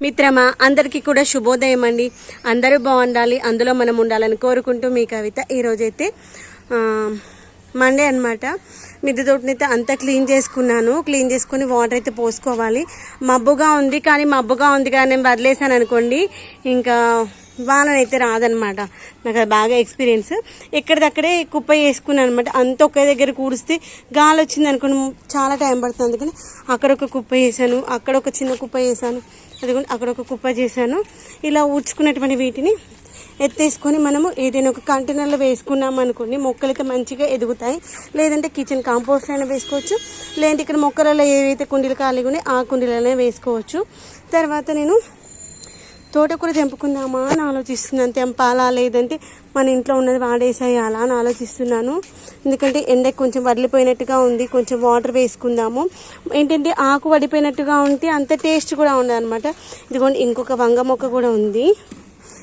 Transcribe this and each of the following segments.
మిత్రమా అందరికీ కూడా శుభోదయం అండి. అందరూ బాగుండాలి అందులో మనం ఉండాలని కోరుకుంటూ మీ కవిత ఈరోజైతే మండే అనమాట మిద్దె తోటనైతే అంతా క్లీన్ చేసుకున్నాను. క్లీన్ చేసుకుని వాటర్ అయితే పోసుకోవాలి. మబ్బుగా ఉంది కానీ మబ్బుగా ఉంది కానీ నేను వదిలేసాను అనుకోండి ఇంకా వాననైతే రాదనమాట నాకు అది బాగా ఎక్స్పీరియన్స్. ఎక్కడిదక్కడే కుప్ప వేసుకున్నాను అనమాట అంత ఒకే దగ్గర కూడిస్తే గాలి వచ్చింది అనుకోండి చాలా టైం పడుతుంది. అందుకని అక్కడ ఒక కుప్ప వేసాను అక్కడ ఒక చిన్న కుప్ప వేసాను అదిగోండి అక్కడ ఒక కుప్ప చేశాను. ఇలా ఊడ్చుకున్నటువంటి వీటిని ఎత్తేసుకొని మనము ఏదైనా ఒక కంటైనర్లో వేసుకున్నాం అనుకోండి మొక్కలు అయితే మంచిగా ఎదుగుతాయి. లేదంటే కిచెన్ కాంపోస్ట్ అయినా వేసుకోవచ్చు. లేదంటే ఇక్కడ మొక్కలలో ఏవైతే కుండీలు ఖాళీగా ఉన్నాయో ఆ కుండీలనే వేసుకోవచ్చు. తర్వాత నేను తోటకూర తెంపుకుందామా అని ఆలోచిస్తున్నాను. తెంపాలా లేదంటే మన ఇంట్లో ఉన్నది వాడేసేయాలా అని ఆలోచిస్తున్నాను. ఎందుకంటే ఎండ కొంచెం వదిలిపోయినట్టుగా ఉంది. కొంచెం వాటర్ వేసుకుందాము. ఏంటంటే ఆకు వడిపోయినట్టుగా ఉంటే అంత టేస్ట్ కూడా ఉండదు అనమాట ఇదిగోండి ఇంకొక వంగ మొక్క కూడా ఉంది.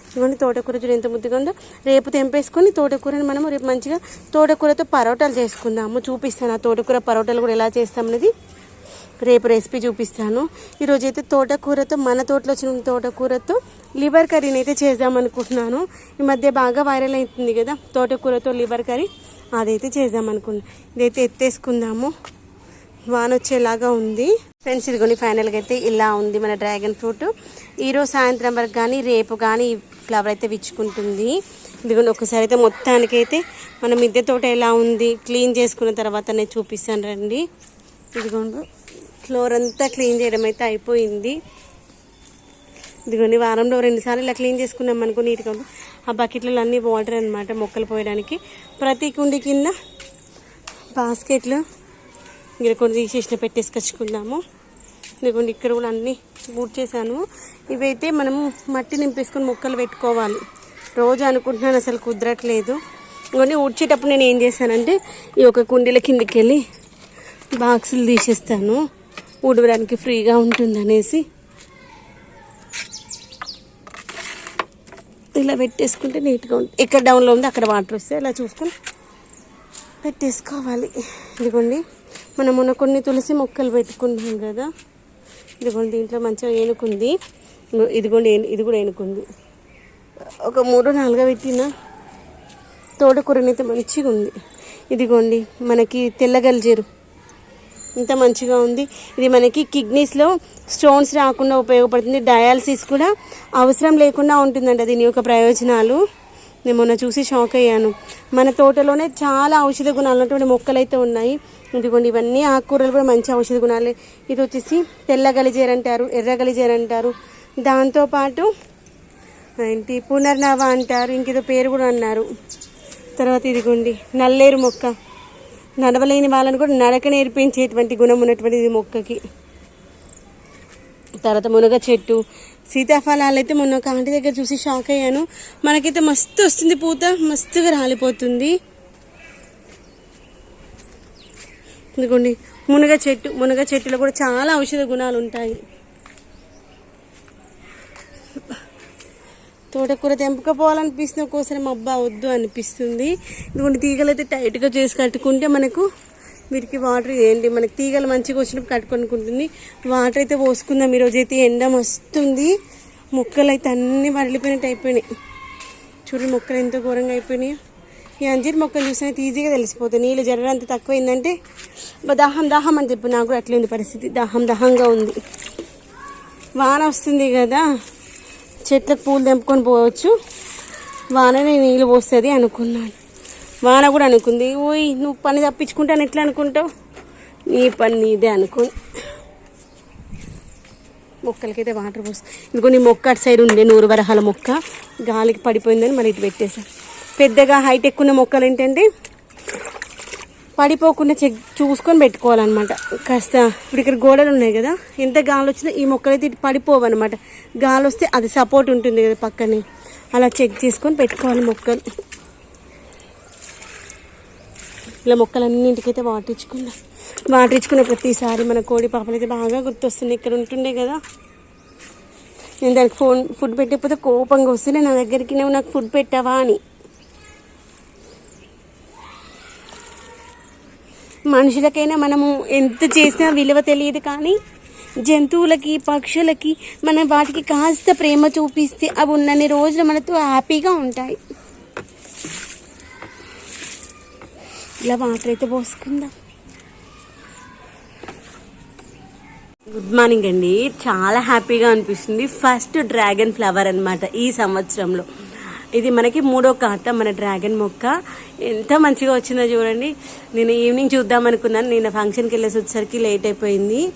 ఇదిగోండి తోటకూర చూడు ఎంత ముద్దుగా ఉందో. రేపు తెంపేసుకొని తోటకూరని మనము రేపు మంచిగా తోటకూరతో పరోటాలు చేసుకుందాము. చూపిస్తాను ఆ తోటకూర పరోటాలు కూడా ఎలా చేస్తామనేది. రేపు రెసిపీ చూపిస్తాను. ఈరోజు అయితే తోటకూరతో మన తోటలో వచ్చిన తోటకూరతో లివర్ కర్రీని అయితే చేద్దామనుకుంటున్నాను. ఈ మధ్య బాగా వైరల్ అవుతుంది కదా తోటకూరతో లివర్ కర్రీ. అదైతే చేద్దాం ఇదైతే ఎత్తేసుకుందాము. వాన వచ్చేలాగా ఉంది. ఫ్రెండ్స్ ఇదిగోని ఫైనల్గా అయితే ఇలా ఉంది మన డ్రాగన్ ఫ్రూట్. ఈరోజు సాయంత్రం వరకు కానీ రేపు కానీ ఫ్లవర్ అయితే విచ్చుకుంటుంది. ఇదిగోండి ఒకసారి అయితే మొత్తానికి అయితే మన మిద్దె తోట ఎలా ఉంది క్లీన్ చేసుకున్న తర్వాత నేను చూపిస్తాను రండి. ఇదిగోండి. ఫ్లోర్ అంతా క్లీన్ చేయడం అయితే అయిపోయింది. ఇదిగోండి వారంలో రెండుసార్లు ఇలా క్లీన్ చేసుకున్నాం అనుకో నీట్గా ఆ బకెట్లలో అన్నీ వాటర్ అనమాట మొక్కలు పోయడానికి. ప్రతి కుండి కింద బాస్కెట్లు ఇక్కడ కొన్ని తీసేసిన పెట్టేసుకొచ్చుకుందాము. ఇదిగోండి ఇక్కడ కూడా అన్నీ బూట్ చేశాను. ఇవైతే మనము మట్టి నింపేసుకొని మొక్కలు పెట్టుకోవాలి. రోజు అనుకుంటున్నాను అసలు కుదరట్లేదు. ఇవన్నీ ఊడ్చేటప్పుడు నేను ఏం చేశానంటే ఈ ఒక కుండీల కిందకి వెళ్ళి బాక్సులు తీసేస్తాను. ఊడవడానికి ఫ్రీగా ఉంటుంది అనేసి ఇలా పెట్టేసుకుంటే నీట్గా ఉంటుంది ఎక్కడ డౌన్లో ఉంది అక్కడ వాటర్ వస్తే ఇలా చూసుకొని పెట్టేసుకోవాలి. ఇదిగోండి మనం మొన్న కొన్ని తులసి మొక్కలు పెట్టుకున్నాం కదా. ఇదిగోండి దీంట్లో మంచిగా ఏనుకుంది. ఇదిగోండి ఇది కూడా ఏనుకుంది. ఒక మూడు నాలుగు పెట్టిన తోటకూరనైతే మంచిగా ఉంది ఇదిగోండి మనకి తెల్లగలిజేరు. ఇంత మంచిగా ఉంది. ఇది మనకి కిడ్నీస్లో స్టోన్స్ రాకుండా ఉపయోగపడుతుంది. డయాలసిస్ కూడా అవసరం లేకుండా ఉంటుందంట దీని యొక్క ప్రయోజనాలు. నేను మొన్న చూసి షాక్ అయ్యాను. మన తోటలోనే చాలా ఔషధ గుణాలు ఉన్నటువంటి మొక్కలు అయితే ఉన్నాయి. ఇదిగోండి ఇవన్నీ ఆకుకూరలు కూడా మంచి ఔషధ గుణాలే. ఇది వచ్చేసి తెల్ల గలిజేరు అంటారు ఎర్ర గలిజేరు అంటారు. దాంతోపాటు ఏంటి పునర్నవ అంటారు. ఇంకేదో పేరు కూడా అన్నారు. తర్వాత ఇదిగోండి నల్లేరు మొక్క. నడవలేని వాళ్ళని కూడా నడక నేర్పించేటువంటి గుణం ఉన్నటువంటి ఇది మొక్కకి. తర్వాత మునగ చెట్టు సీతాఫలాలు అయితే మొన్న ఒక ఆంటీ దగ్గర చూసి షాక్ అయ్యాను. మనకైతే మస్తు వస్తుంది పూత మస్తుగా రాలిపోతుంది. ఎందుకోండి మునగ చెట్టు మునగ చెట్టులో కూడా చాలా ఔషధ గుణాలు ఉంటాయి. తోటకూర తెంపుకపోవాలనిపిస్తుంది ఒక్కోసారి మబ్బా వద్దు అనిపిస్తుంది. ఎందుకంటే తీగలు అయితే టైట్గా చేసి కట్టుకుంటే మనకు వీటికి వాటర్ ఏంటి మనకి తీగలు మంచిగా వచ్చినప్పుడు కట్టుకొనుకుంటుంది. వాటర్ అయితే పోసుకుందాం. ఈరోజు అయితే ఎండ మస్తుంది. మొక్కలు అయితే అన్నీ వరలిపోయినట్టు అయిపోయినాయి. చూడండి మొక్కలు ఎంతో ఘోరంగా అయిపోయినాయి. ఈ అంజీర్ మొక్కలు చూసినా ఈజీగా తెలిసిపోతాయి. నీళ్ళు జరగడం అంత తక్కువైందంటే దాహం దాహం అని చెప్పి నాకు కూడా అట్లే ఉంది పరిస్థితి. దాహం దాహంగా ఉంది. వాన వస్తుంది కదా. చెట్లకు పూలు తెంపుకొని పోవచ్చు. వాననే నీళ్ళు పోస్తుంది అనుకున్నాను. వాన కూడా అనుకుంది ఓయ్ నువ్వు పని తప్పించుకుంటాను ఎట్లా అనుకుంటావు? నీ పని నీదే అనుకుని మొక్కలకైతే వాటర్ పోస్తుంది. ఇదిగో నీ మొక్క అటు సైడ్ ఉండే నూరు వరహాల మొక్క. గాలికి పడిపోయిందని మరి ఇటు పెట్టేశాను పెద్దగా హైట్ ఎక్కువ ఉన్న మొక్కలు ఏంటంటే పడిపోకుండా చెక్ చూసుకొని పెట్టుకోవాలన్నమాట. కాస్త ఇప్పుడు ఇక్కడ గోడలు ఉన్నాయి కదా ఎంత గాలి వచ్చినా ఈ మొక్కలు అయితే ఇటు పడిపోవు అనమాట గాలి వస్తే అది సపోర్ట్ ఉంటుంది కదా పక్కనే. అలా చెక్ చేసుకొని పెట్టుకోవాలి మొక్కలు. ఇలా మొక్కలన్నింటికైతే వాటర్ ఇచ్చుకున్నా వాటర్ ఇచ్చుకున్న ప్రతిసారి మన కోడి పాపలు అయితే బాగా గుర్తొస్తున్నాయి. ఇక్కడ ఉంటుండే కదా. నేను దానికి ఫోన్ ఫుడ్ పెట్టకపోతే కోపంగా వస్తుంది నా దగ్గరికి నువ్వు నాకు ఫుడ్ పెట్టావా అని. మనుషులకైనా మనము ఎంత చేసినా విలువ తెలియదు కానీ జంతువులకి పక్షులకి మనం వాటికి కాస్త ప్రేమ చూపిస్తే అవి ఉన్నన్ని రోజులు మనతో హ్యాపీగా ఉంటాయి. ఇలా వాటర్ అయితే పోసుకుందాం. గుడ్ మార్నింగ్ అండి. చాలా హ్యాపీగా అనిపిస్తుంది. ఫస్ట్ డ్రాగన్ ఫ్లవర్ అనమాట ఈ సంవత్సరంలో. ఇది మనకి మూడో కాత మన డ్రాగన్ మొక్క. ఎంత మంచిగా వచ్చిందో చూడండి. నేను ఈవినింగ్ చూద్దాం అనుకున్నాను నేను ఫంక్షన్కి వెళ్ళేసి వచ్చేసరికి లేట్ అయిపోయింది.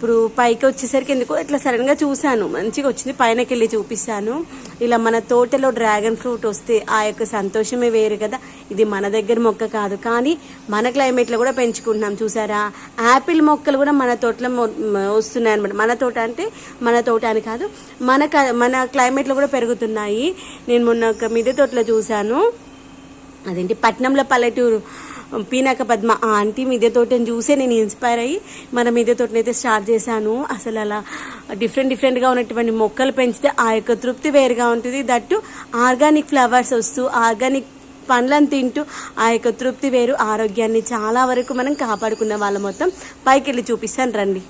ఇప్పుడు పైకి వచ్చేసరికి ఎందుకో ఇట్లా సడన్గా చూశాను. మంచిగా వచ్చింది. పైనకి వెళ్ళి చూపిస్తాను. ఇలా మన తోటలో డ్రాగన్ ఫ్రూట్ వస్తే ఆ యొక్క సంతోషమే వేరు కదా. ఇది మన దగ్గర మొక్క కాదు. కానీ మన క్లైమేట్లో కూడా పెంచుకుంటున్నాం. చూసారా? యాపిల్ మొక్కలు కూడా మన తోటలో వస్తున్నాయి అనమాట మన తోట అంటే మన తోట అని కాదు. మన క- మన క్లైమేట్లో కూడా పెరుగుతున్నాయి. నేను మొన్న ఒక మిద్దె తోటలో చూశాను. అదేంటి? పట్నంలో పల్లెటూరు పీనాక పద్మ. ఆ ఆంటీ మిద్దె తోటని చూసే నేను ఇన్స్పైర్ అయ్యి మన మిద్దె అయితే స్టార్ట్ చేశాను. అసలు అలా డిఫరెంట్ డిఫరెంట్గా ఉన్నటువంటి మొక్కలు పెంచితే ఆ యొక్క తృప్తి వేరుగా ఉంటుంది. దట్టు ఆర్గానిక్ ఫ్లవర్స్ వస్తూ ఆర్గానిక్ పండ్లను తింటూ ఆ యొక్క తృప్తి వేరు ఆరోగ్యాన్ని చాలా వరకు మనం కాపాడుకున్న వాళ్ళ మొత్తం. పైకి వెళ్ళి చూపిస్తాను రండి.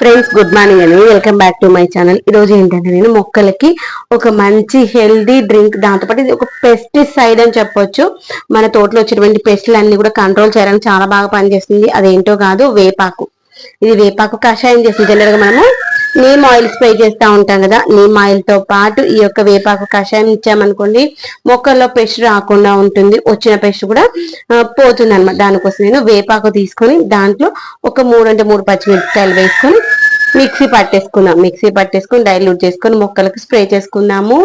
ఫ్రెండ్స్ గుడ్ మార్నింగ్ అండి welcome back to my channel ఈ రోజు ఏంటంటే నేను మొక్కలకి ఒక మంచి హెల్దీ డ్రింక్ దాంతోపాటు ఇది ఒక పెస్టిసైడ్ అని చెప్పొచ్చు. మన తోటలో వచ్చేటువంటి పెస్టులన్నీ కూడా కంట్రోల్ చేయడానికి చాలా బాగా పనిచేస్తుంది. అదేంటో కాదు వేపాకు. ఇది వేపాకు కషాయం చేస్తుంది. జనరల్గా మనము నీమ్ ఆయిల్ స్ప్రే చేస్తూ ఉంటాం కదా నీమ్ ఆయిల్తో పాటు ఈ యొక్క వేపాకు కషాయం ఇచ్చామనుకోండి మొక్కల్లో పెస్ట్ రాకుండా ఉంటుంది వచ్చిన పెస్ట్ కూడా పోతుంది అనమాట దానికోసం నేను వేపాకు తీసుకొని దాంట్లో ఒక మూడు అంటే మూడు పచ్చిమిరపకాయలు వేసుకొని మిక్సీ పట్టేసుకున్నాం. మిక్సీ పట్టేసుకొని డైల్యూట్ చేసుకొని మొక్కలకు స్ప్రే చేసుకున్నాము.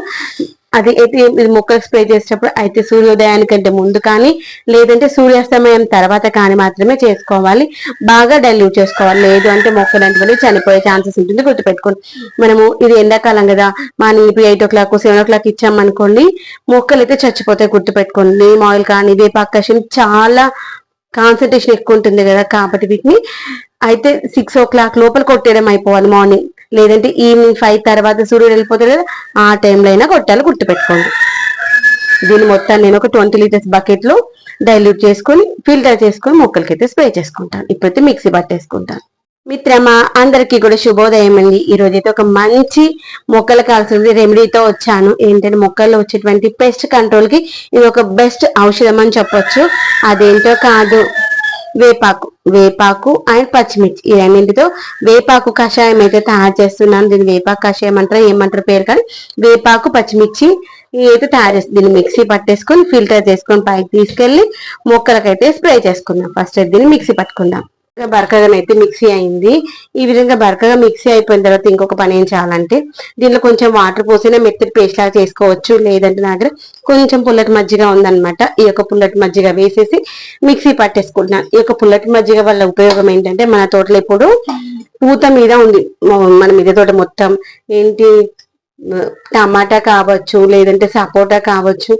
అది అయితే ఇది మొక్కలు స్ప్రే చేసేటప్పుడు అయితే సూర్యోదయానికంటే ముందు కానీ లేదంటే సూర్యాస్తమయం తర్వాత కానీ మాత్రమే చేసుకోవాలి. బాగా డైల్యూట్ చేసుకోవాలి. లేదు అంటే మొక్కలు అంటే చనిపోయే ఛాన్సెస్ ఉంటుంది. గుర్తుపెట్టుకోండి. మనము ఇది ఎండాకాలం కదా. మనం ఇప్పుడు eight o'clock seven o'clock ఇచ్చామనుకోండి మొక్కలు అయితే చచ్చిపోతాయి గుర్తుపెట్టుకోండి. నేమ్ ఆయిల్ కానీ వేపాకాశం చాలా కాన్సన్ట్రేషన్ ఎక్కువ ఉంటుంది కదా. కాబట్టి వీటిని అయితే సిక్స్ ఓ క్లాక్ లోపల కొట్టేయడం అయిపోవాలి మార్నింగ్. లేదంటే ఈవినింగ్ ఫైవ్ తర్వాత సూర్యుడు వెళ్ళిపోతాడు కదా ఆ టైంలో అయినా కొట్టాలి గుర్తుపెట్టుకోండి. దీన్ని మొత్తం నేను ఒక ట్వంటీ లీటర్స్ బకెట్లో డైల్యూట్ చేసుకొని ఫిల్టర్ చేసుకొని మొక్కలకైతే స్ప్రే చేసుకుంటాను. ఇప్పుడైతే మిక్సీ పట్టేసుకుంటాను. మిత్రమా అందరికీ కూడా శుభోదయం అండి. ఈ రోజు అయితే ఒక మంచి మొక్కలు కావాల్సిన రెమెడీతో వచ్చాను. ఏంటంటే మొక్కల్లో వచ్చేటువంటి పెస్ట్ కంట్రోల్కి ఇది ఒక బెస్ట్ ఔషధం అని చెప్పొచ్చు. అదేంటో కాదు వేపాకు. వేపాకు అండ్ పచ్చిమిర్చి. ఈ రెండింటితో వేపాకు కషాయం అయితే తయారు చేస్తున్నాను. దీన్ని వేపాకు కషాయం అంటారా ఏమంటారు పేరు కానీ వేపాకు పచ్చిమిర్చి అయితే తయారు చేస్తుంది దీన్ని మిక్సీ పట్టేసుకొని ఫిల్టర్ చేసుకొని పైకి తీసుకెళ్ళి మొక్కలకైతే స్ప్రే చేసుకుందాం. ఫస్ట్ దీన్ని మిక్సీ పట్టుకుందాం. ఇంకా బరకగా అయితే మిక్సీ అయింది. ఈ విధంగా బరకగా మిక్సీ అయిపోయిన తర్వాత ఇంకొక పని ఏం చేయాలంటే దీనిలో కొంచెం వాటర్ పోసినా మెత్తటి పేస్ట్ లాగా చేసుకోవచ్చు. లేదంటే నా దగ్గర కొంచెం పుల్లటి మజ్జిగ ఉందన్నమాట. ఈ యొక్క పుల్లటి మజ్జిగ వేసేసి మిక్సీ పట్టేసుకుంటున్నాను ఈ యొక్క పుల్లటి మజ్జిగ వల్ల ఉపయోగం ఏంటంటే మన తోటలో ఇప్పుడు పూత మీద ఉంది. మన మీద తోట మొత్తం. ఏంటి? టమాటా కావచ్చు లేదంటే సపోటా కావచ్చు.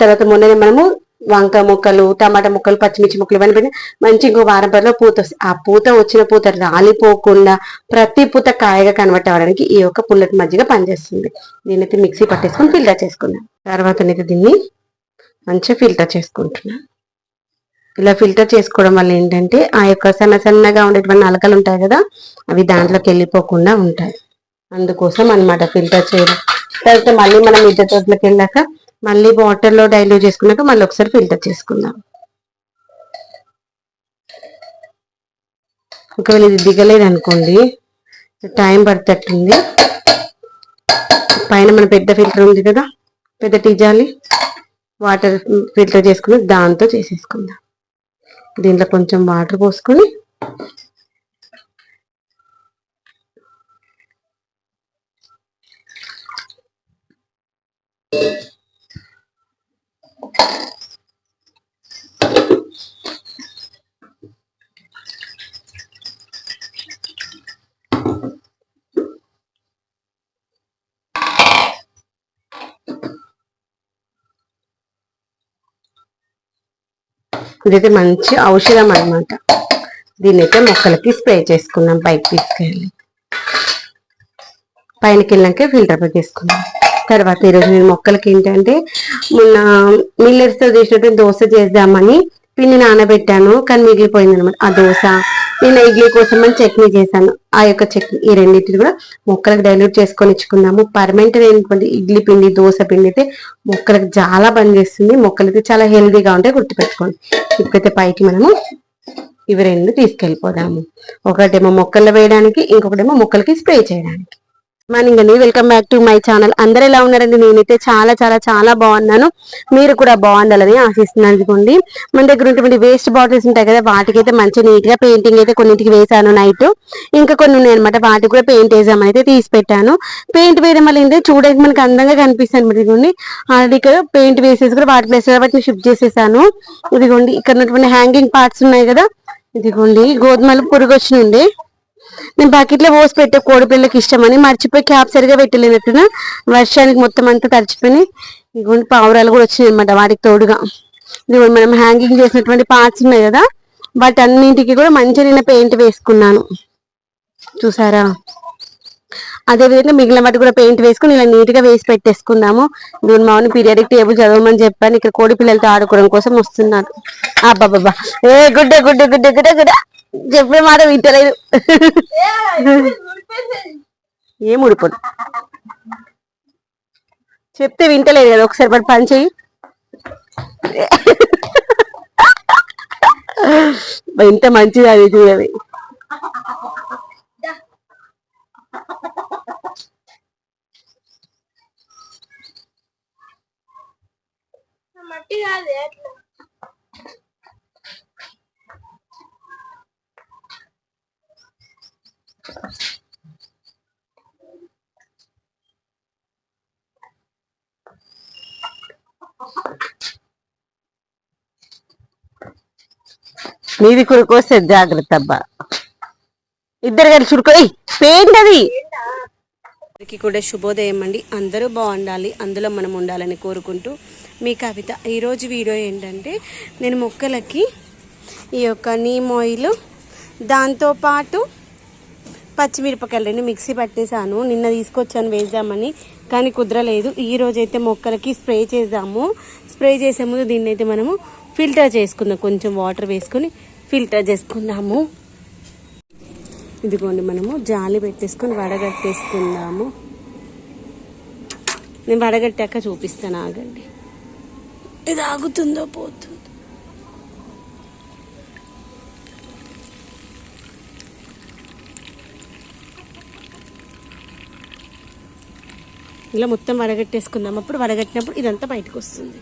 తర్వాత మొన్ననే మనము వంకాయ ముక్కలు టమాటా ముక్కలు పచ్చిమిర్చి ముక్కలు ఇవన్నీ పెట్టి మంచి ఇంకో వారం పదిలో పూత వస్తుంది ఆ పూత వచ్చిన పూత రాలిపోకుండా ప్రతి పూత కాయగా కన్వర్ట్ అవ్వడానికి ఈ యొక్క పుల్లటి మజ్జిగ పనిచేస్తుంది. నేనైతే మిక్సీ పట్టేసుకొని ఫిల్టర్ చేసుకున్నాను తర్వాత అయితే దీన్ని మంచిగా ఫిల్టర్ చేసుకుంటున్నాను ఇలా ఫిల్టర్ చేసుకోవడం వల్ల ఏంటంటే ఆ యొక్క సన్న సన్నగా ఉండేటువంటి నలకలు ఉంటాయి కదా అవి దాంట్లోకి వెళ్ళిపోకుండా ఉంటాయి. అందుకోసం అన్నమాట ఫిల్టర్ చేయడం. తర్వాత మళ్ళీ మనం మిద్దె తోటలోకి వెళ్ళాక మళ్ళీ వాటర్లో డైల్యూట్ చేసుకున్నాక మళ్ళీ ఒకసారి ఫిల్టర్ చేసుకుందాం. ఒకవేళ ఇది దిగలేదు అనుకోండి టైం పడుతుంది పైన మన పెద్ద ఫిల్టర్ ఉంది కదా పెద్ద టీజాలి వాటర్ ఫిల్టర్ చేసుకుని దాంతో చేసేసుకుందాం. దీంట్లో కొంచెం వాటర్ పోసుకొని ఇదైతే మంచి ఔషధం అన్నమాట. దీన్ని అయితే మొక్కలకి స్ప్రే చేసుకున్నాం పైకి తీసుకెళ్ళి. పైనకి వెళ్ళాక ఫిల్టర్ పై తీసుకున్నాం తర్వాత ఈరోజు నేను మొక్కలకి ఏంటంటే మొన్న మిల్లర్స్తో చేసినట్టు దోశ చేద్దామని పిండి నానబెట్టాను కానీ మిగిలిపోయింది అనమాట ఆ దోశ నేను ఇడ్లీ కోసం అని చట్నీ చేశాను. ఆ యొక్క చట్నీ ఈ రెండింటిని కూడా మొక్కలకు డైల్యూట్ చేసుకొని ఇచ్చుకున్నాము పర్మనెంట్ అయినటువంటి ఇడ్లీ పిండి దోశ పిండి అయితే మొక్కలకు చాలా పనిచేస్తుంది మొక్కలకి చాలా హెల్దీగా ఉంటాయి గుర్తుపెట్టుకోండి. ఇప్పుడైతే పైకి మనము ఇవి రెండు తీసుకెళ్ళిపోదాము. ఒకటేమో మొక్కలు వేయడానికి ఇంకొకటేమో మొక్కలకి స్ప్రే చేయడానికి. మార్నింగ్ అండి welcome back to my channel అందరు ఎలా ఉన్నారండి? నేనైతే చాలా చాలా చాలా బాగున్నాను. మీరు కూడా బాగుండాలని ఆశిస్తున్నాను అనుకోండి మన దగ్గర ఉన్నటువంటి వేస్ట్ బాటిల్స్ ఉంటాయి కదా వాటికైతే మంచి నీట్గా పెయింటింగ్ అయితే కొన్నింటికి వేసాను నైట్ ఇంకా కొన్ని ఉన్నాయి అనమాట వాటికి కూడా పెయింట్ వేసామని అయితే తీసి పెట్టాను. పెయింట్ వేయడం వల్ల ఏంటంటే చూడడానికి మనకి అందంగా కనిపిస్తుంది అనమాట ఇదిగోండి. ఆల్రెడీ ఇక్కడ పెయింట్ వేసేసి కూడా వాటి ప్లేస్ వాటిని షిఫ్ట్ చేసేసాను. ఇదిగోండి ఇక్కడ ఉన్నటువంటి హ్యాంగింగ్ పార్ట్స్ ఉన్నాయి కదా. ఇదిగోండి గోధుమలు పురుగు వచ్చినండి నేను బకెట్లో పోసి పెట్టే కోడి పిల్లకి ఇష్టమని మర్చిపోయి క్యాప్ సరిగా పెట్టలేనట్టున వర్షానికి మొత్తం అంతా తడిచిపోయి ఇదిగోండి పావురాలు కూడా వచ్చినాయి అనమాట వాటికి తోడుగా. ఇదిగోండి మనం హ్యాంగింగ్ చేసినటువంటి పార్ట్స్ ఉన్నాయి కదా వాటి అన్నింటికి కూడా మంచిగా నేను పెయింట్ వేసుకున్నాను. చూసారా? అదేవిధంగా మిగిలిన వాటి కూడా పెయింట్ వేసుకుని ఇలా నీట్గా వేసి పెట్టేసుకుందాము. దీని మామూలు పీరియాడిక్ టేబుల్ చదవమని చెప్పాను. ఇక్కడ కోడి పిల్లలతో ఆడుకోవడం కోసం వస్తున్నాను అబ్బాబ్బా ఏ గుడ్డ గుడ్డ గుడ్డ గుడ్డ గుడ్డ. చెప్పే మాట వింటలేదు. ఏం ఉడిపోదు చెప్తే వింటలేదు కదా ఒకసారి పడి పని చెయ్యి. ఎంత మంచిది అది చూడవి మట్టి కాదు నీది కురుకొస్తే జాగ్రత్త అబ్బా. ఇద్దరు కలిసి చుడుకోయి పెయింట్ అది అందరికీ కూడా శుభోదయం అండి. అందరూ బాగుండాలి. అందులో మనం ఉండాలని కోరుకుంటూ మీ కవిత. ఈరోజు వీడియో ఏంటంటే నేను మొక్కలకి ఈ యొక్క నీమ్ ఆయిల్ దాంతోపాటు పచ్చిమిరపకాయలు రెండు మిక్సీ పట్టేశాను. నిన్న తీసుకొచ్చాను వేద్దామని కానీ కుదరలేదు. ఈ రోజైతే అయితే మొక్కలకి స్ప్రే చేద్దాము. స్ప్రే చేసే ముందు దీన్ని అయితే మనము ఫిల్టర్ చేసుకుందాం. కొంచెం వాటర్ వేసుకొని ఫిల్టర్ చేసుకుందాము. ఇదిగోండి మనము జాలి పెట్టేసుకొని వడగట్టేసుకుందాము. నేను వడగట్టాక చూపిస్తాను ఆగండి. ఇది ఆగుతుందో పోతుందో. ఇలా మొత్తం వరగట్టేసుకుందాం అప్పుడు వడగట్టినప్పుడు ఇదంతా బయటకు వస్తుంది.